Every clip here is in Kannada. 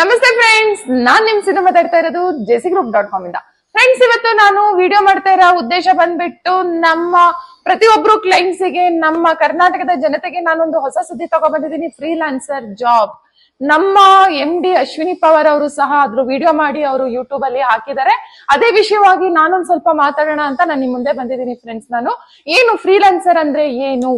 ನಮಸ್ತೆ ಫ್ರೆಂಡ್ಸ್ ನಾನ್ ನಿಮ್ ಸಿನಿಮಾ ಮಾತಾಡ್ತಾ ಇರೋದು ಜೆಸಿ ಗ್ರೂಪ್ ಡಾಟ್ ಕಾಮ್ ಇಂದ. ಫ್ರೆಂಡ್ಸ್ ಇವತ್ತು ನಾನು ವಿಡಿಯೋ ಮಾಡ್ತಾ ಇರೋ ಉದ್ದೇಶ ಬಂದ್ಬಿಟ್ಟು ನಮ್ಮ ಪ್ರತಿಯೊಬ್ರು ಕ್ಲೈಂಟ್ಸ್ಗೆ, ನಮ್ಮ ಕರ್ನಾಟಕದ ಜನತೆಗೆ ನಾನೊಂದು ಹೊಸ ಸುದ್ದಿ ತಗೊಬಂದಿದ್ದೀನಿ ಫ್ರೀಲಾನ್ಸರ್ ಜಾಬ್ ನಮ್ಮ ಎಂ ಡಿ ಅಶ್ವಿನಿ ಪವರ್ ಅವರು ಸಹ ಅದ್ರ ವಿಡಿಯೋ ಮಾಡಿ ಅವರು ಯೂಟ್ಯೂಬ್ ಅಲ್ಲಿ ಹಾಕಿದ್ದಾರೆ. ಅದೇ ವಿಷಯವಾಗಿ ನಾನೊಂದ್ ಸ್ವಲ್ಪ ಮಾತಾಡೋಣ ಅಂತ ನಾನು ನಿಮ್ ಮುಂದೆ ಬಂದಿದ್ದೀನಿ ಫ್ರೆಂಡ್ಸ್ ನಾನು. ಏನು ಫ್ರೀಲಾನ್ಸರ್ ಅಂದ್ರೆ ಏನು?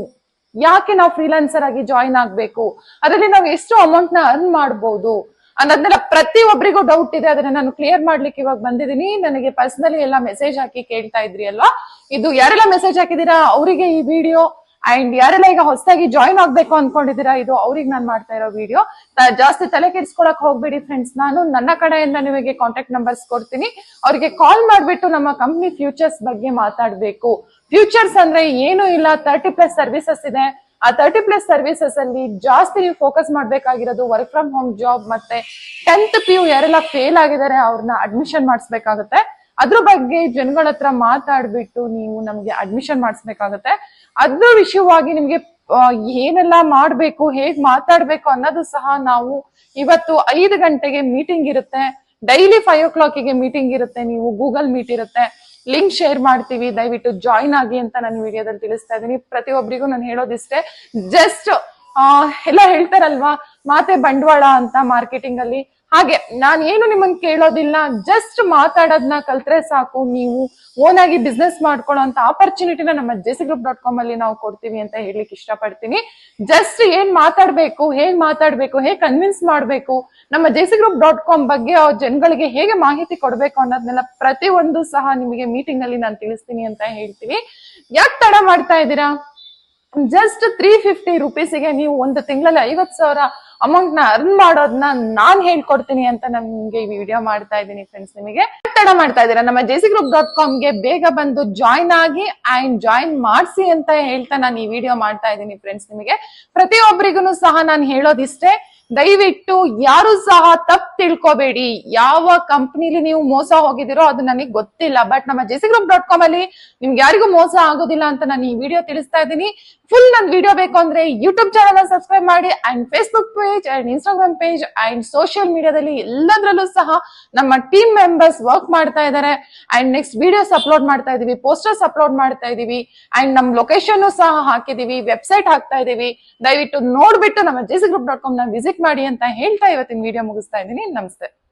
ಯಾಕೆ ನಾವು ಫ್ರೀಲಾನ್ಸರ್ ಆಗಿ ಜಾಯಿನ್ ಆಗ್ಬೇಕು? ಅದರಲ್ಲಿ ನಾವು ಎಷ್ಟು ಅಮೌಂಟ್ನ ಅರ್ನ್ ಮಾಡಬಹುದು ಅನ್ನೋದನ್ನೆಲ್ಲ ಪ್ರತಿ ಒಬ್ಬರಿಗೂ ಡೌಟ್ ಇದೆ. ಅದನ್ನ ನಾನು ಕ್ಲಿಯರ್ ಮಾಡ್ಲಿಕ್ಕೆ ಇವಾಗ ಬಂದಿದ್ದೀನಿ. ನನಗೆ ಪರ್ಸನಲಿ ಎಲ್ಲ ಮೆಸೇಜ್ ಹಾಕಿ ಕೇಳ್ತಾ ಇದ್ರಿ ಅಲ್ವಾ? ಇದು ಯಾರೆಲ್ಲ ಮೆಸೇಜ್ ಹಾಕಿದೀರಾ ಅವರಿಗೆ ಈ ವಿಡಿಯೋ ಅಂಡ್ ಯಾರೆಲ್ಲ ಈಗ ಹೊಸದಾಗಿ ಜಾಯಿನ್ ಆಗ್ಬೇಕು ಅನ್ಕೊಂಡಿದ್ದೀರಾ? ಇದು ಅವ್ರಿಗೆ ನಾನು ಮಾಡ್ತಾ ಇರೋ ವಿಡಿಯೋ ಜಾಸ್ತಿ ತಲೆ ಕೆಡಿಸ್ಕೊಳಕ್ ಹೋಗ್ಬೇಡಿ ಫ್ರೆಂಡ್ಸ್ ನಾನು ನನ್ನ ಕಡೆಯಿಂದ ನಿಮಗೆ ಕಾಂಟ್ಯಾಕ್ಟ್ ನಂಬರ್ಸ್ ಕೊಡ್ತೀನಿ. ಅವ್ರಿಗೆ ಕಾಲ್ ಮಾಡ್ಬಿಟ್ಟು ನಮ್ಮ ಕಂಪ್ನಿ ಫ್ಯೂಚರ್ಸ್ ಬಗ್ಗೆ ಮಾತಾಡ್ಬೇಕು. ಫ್ಯೂಚರ್ಸ್ ಅಂದ್ರೆ ಏನು ಇಲ್ಲ? ತರ್ಟಿ ಪ್ಲಸ್ ಸರ್ವಿಸಸ್ ಇದೆ. ಆ ತರ್ಟಿ ಪ್ಲಸ್ ಸರ್ವಿಸಸ್ ಅಲ್ಲಿ ಜಾಸ್ತಿ ನೀವು ಫೋಕಸ್ ಮಾಡ್ಬೇಕಾಗಿರೋದು ವರ್ಕ್ ಫ್ರಮ್ ಹೋಮ್ ಜಾಬ್ ಮತ್ತೆ ಟೆಂತ್ ಪಿ ಯು ಯಾರೆಲ್ಲ ಫೇಲ್ ಆಗಿದ್ದಾರೆ ಅವ್ರನ್ನ ಅಡ್ಮಿಷನ್ ಮಾಡಿಸ್ಬೇಕಾಗತ್ತೆ. ಅದ್ರ ಬಗ್ಗೆ ಜನಗಳ ಹತ್ರ ಮಾತಾಡ್ಬಿಟ್ಟು ನೀವು ನಮ್ಗೆ ಅಡ್ಮಿಷನ್ ಮಾಡಿಸ್ಬೇಕಾಗತ್ತೆ. ಅದ್ರ ವಿಷಯವಾಗಿ ನಿಮ್ಗೆ ಏನೆಲ್ಲ ಮಾಡ್ಬೇಕು, ಹೇಗ್ ಮಾತಾಡ್ಬೇಕು ಅನ್ನೋದು ಸಹ ನಾವು ಇವತ್ತು ಐದು ಗಂಟೆಗೆ ಮೀಟಿಂಗ್ ಇರುತ್ತೆ. ಡೈಲಿ ಫೈವ್ ಓ ಕ್ಲಾಕಿಗೆ ಮೀಟಿಂಗ್ ಇರುತ್ತೆ, ನೀವು ಗೂಗಲ್ ಮೀಟ್ ಇರುತ್ತೆ. ಲಿಂಕ್ ಶೇರ್ ಮಾಡ್ತೀವಿ, ದಯವಿಟ್ಟು ಜಾಯಿನ್ ಆಗಿ ಅಂತ ನಾನು ವಿಡಿಯೋದಲ್ಲಿ ತಿಳಿಸ್ತಾ ಇದ್ದೀನಿ ಪ್ರತಿಯೊಬ್ಬರಿಗೂ ನಾನು ಹೇಳೋದಿಷ್ಟೇ ಜಸ್ಟ್ ಎಲ್ಲ ಹೇಳ್ತಾರಲ್ವಾ, ಮಾತೆ ಬಂಡವಾಳ ಅಂತ ಮಾರ್ಕೆಟಿಂಗ್ ಅಲ್ಲಿ. ಹಾಗೆ ನಾನು ಏನು ನಿಮ್ಮನ್ನ ಕೇಳೋದಿಲ್ಲ ಜಸ್ಟ್ ಮಾತಾಡೋದನ್ನ ಕಲ್ತ್ರೆ ಸಾಕು. ನೀವು ಓನ್ ಆಗಿ ಬಿಸ್ನೆಸ್ ಮಾಡ್ಕೊಳ್ಳೋ ಅಂತ ಆಪರ್ಚುನಿಟಿನ ನಮ್ಮ ಜೆಸಿ ಗ್ರೂಪ್ ಡಾಟ್ ಕಾಮ್ ಅಲ್ಲಿ ನಾವು ಕೊಡ್ತೀವಿ ಅಂತ ಹೇಳಲಿಕ್ಕೆ ಇಷ್ಟಪಡ್ತೀನಿ. ಜಸ್ಟ್ ಏನ್ ಮಾತಾಡ್ಬೇಕು, ಹೇಗ್ ಮಾತಾಡ್ಬೇಕು, ಹೇಗ್ ಕನ್ವಿನ್ಸ್ ಮಾಡ್ಬೇಕು, ನಮ್ಮ ಜೆಸಿ ಗ್ರೂಪ್ ಡಾಟ್ ಕಾಮ್ ಬಗ್ಗೆ ಅವ್ರ ಜನಗಳಿಗೆ ಹೇಗೆ ಮಾಹಿತಿ ಕೊಡ್ಬೇಕು ಅನ್ನೋದನ್ನೆಲ್ಲ ಪ್ರತಿಯೊಂದು ಸಹ ನಿಮಗೆ ಮೀಟಿಂಗ್ ಅಲ್ಲಿ ನಾನು ತಿಳಿಸ್ತೀನಿ ಅಂತ ಹೇಳ್ತೀನಿ. ಯಾಕೆ ತಡ ಮಾಡ್ತಾ ಇದ್ದೀರಾ? ಜಸ್ಟ್ ತ್ರೀ ಫಿಫ್ಟಿ ರುಪೀಸಿಗೆ ನೀವು ಒಂದು ತಿಂಗಳಲ್ಲಿ ಐವತ್ತು ಸಾವಿರ ಅಮೌಂಟ್ನ ಅರ್ನ್ ಮಾಡೋದನ್ನ ನಾನ್ ಹೇಳ್ಕೊಡ್ತೀನಿ ಅಂತ ನಮ್ಗೆ ಈ ವಿಡಿಯೋ ಮಾಡ್ತಾ ಇದ್ದೀನಿ ಫ್ರೆಂಡ್ಸ್ ನಿಮಗೆ. ತಡ ಮಾಡ್ತಾ ಇದ್ದೀರಾ? ನಮ್ಮ ಜೆಸಿ ಗ್ರೂಪ್ ಡಾಟ್ ಕಾಮ್ಗೆ ಬೇಗ ಬಂದು ಜಾಯಿನ್ ಆಗಿ ಅಂಡ್ ಜಾಯಿನ್ ಮಾಡಿಸಿ ಅಂತ ಹೇಳ್ತಾ ನಾನು ಈ ವಿಡಿಯೋ ಮಾಡ್ತಾ ಇದ್ದೀನಿ ಫ್ರೆಂಡ್ಸ್ ನಿಮಗೆ. ಪ್ರತಿಯೊಬ್ಬರಿಗೂ ಸಹ ನಾನು ಹೇಳೋದಿಷ್ಟೇ. ದಯವಿಟ್ಟು ಯಾರು ಸಹ ತಪ್ಪು ತಿಳ್ಕೊಬೇಡಿ. ಯಾವ ಕಂಪ್ನಿಲಿ ನೀವು ಮೋಸ ಹೋಗಿದಿರೋ ಅದು ನನಗೆ ಗೊತ್ತಿಲ್ಲ. ಬಟ್ ನಮ್ಮ ಜೆಸಿ ಗ್ರೂಪ್ ಡಾಟ್ ಕಾಮ್ ಅಲ್ಲಿ ನಿಮ್ಗೆ ಯಾರಿಗೂ ಮೋಸ ಆಗೋದಿಲ್ಲ ಅಂತ ನಾನು ಈ ವಿಡಿಯೋ ತಿಳಿಸ್ತಾ ಇದ್ದೀನಿ. ಫುಲ್ ನನ್ ವಿಡಿಯೋ ಬೇಕು ಅಂದ್ರೆ ಯೂಟ್ಯೂಬ್ ಚಾನಲ್ ಸಬ್ಸ್ಕ್ರೈಬ್ ಮಾಡಿ and Facebook page and Instagram page and social ಮೀಡಿಯಾದಲ್ಲಿ ಎಲ್ಲದರಲ್ಲೂ ಸಹ ನಮ್ಮ ಟೀಮ್ ಮೆಂಬರ್ಸ್ ವರ್ಕ್ ಮಾಡ್ತಾ ಇದ್ದಾರೆ. ಅಂಡ್ ನೆಕ್ಸ್ಟ್ ವಿಡಿಯೋಸ್ ಅಪ್ಲೋಡ್ ಮಾಡ್ತಾ ಇದೀವಿ ಪೋಸ್ಟರ್ಸ್ ಅಪ್ಲೋಡ್ ಮಾಡ್ತಾ ಇದೀವಿ ಅಂಡ್ ನಮ್ ಲೊಕೇಶನ್ ಸಹ ಹಾಕಿದೀವಿ ವೆಬ್ಸೈಟ್ ಹಾಕ್ತಾ ಇದೀವಿ ದಯವಿಟ್ಟು ನೋಡ್ಬಿಟ್ಟು ನಮ್ಮ ಜೆಸಿ ಗ್ರೂಪ್ ಡಾಟ್ ಕಾಮ್ನ ವಿಸಿಟ್ ಮಾಡಿ ಅಂತ ಹೇಳ್ತಾ ಇವತ್ತಿನ ವಿಡಿಯೋ ಮುಗಿಸ್ತಾ ಇದ್ದೀನಿ. ನಮಸ್ತೆ.